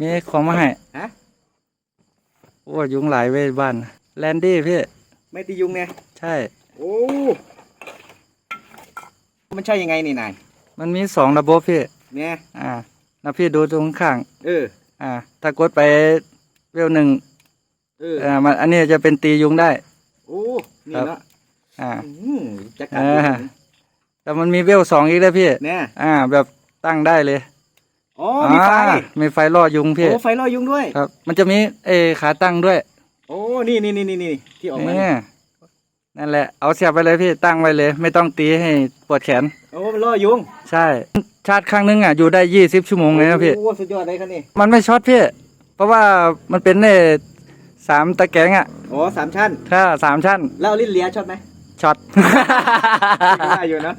มีของมาให้ฮะ โอ้ยุงหลายเว้ยบ้านแลนดี้พี่ ไม่ตียุงเนี่ยใช่ โอ้มันใช่ยังไงนี่นายมันมีสองระบบพี่ เนี่ยอ่าแล้วพี่ดูตรงข้าง เอออ่า ถ้ากดไปเวลหนึ่งเอออ่ามันอันนี้จะเป็นตียุงได้ โอ้นี่ครับเนาะอ่า อืมจะกัดอ่า แต่มันมีเวลสองอีกแล้วพี่ เนี่ยอ่า แบบตั้งได้เลย อ๋อมีไฟอ่ามีไฟล่อยุงพี่ โอ้ไฟล่อยุงด้วย ครับ มันจะมีเออขาตั้งด้วยโอ้นี่นี่นี่นี่นี่ที่ออกมานี่เนี่ยนั่นแหละ เอาเสียบไปเลยพี่ตั้งไว้เลย ไม่ต้องตีให้ปวดแขน โอ้มันล่อยุงใช่ ชาร์จครั้งนึงอะอยู่ได้ยี่สิบชั่วโมงเลยนะพี่ โอ้สุดยอดเลยครับนี่มันไม่ช็อตพี่ เพราะว่ามันเป็นเนี่ยสามตะแกรงอะ โอ้สามชั้นถ้าสามชั้น แล้วเอาลิ้นเลียชอบไหมช็อต ได้อยู่นะ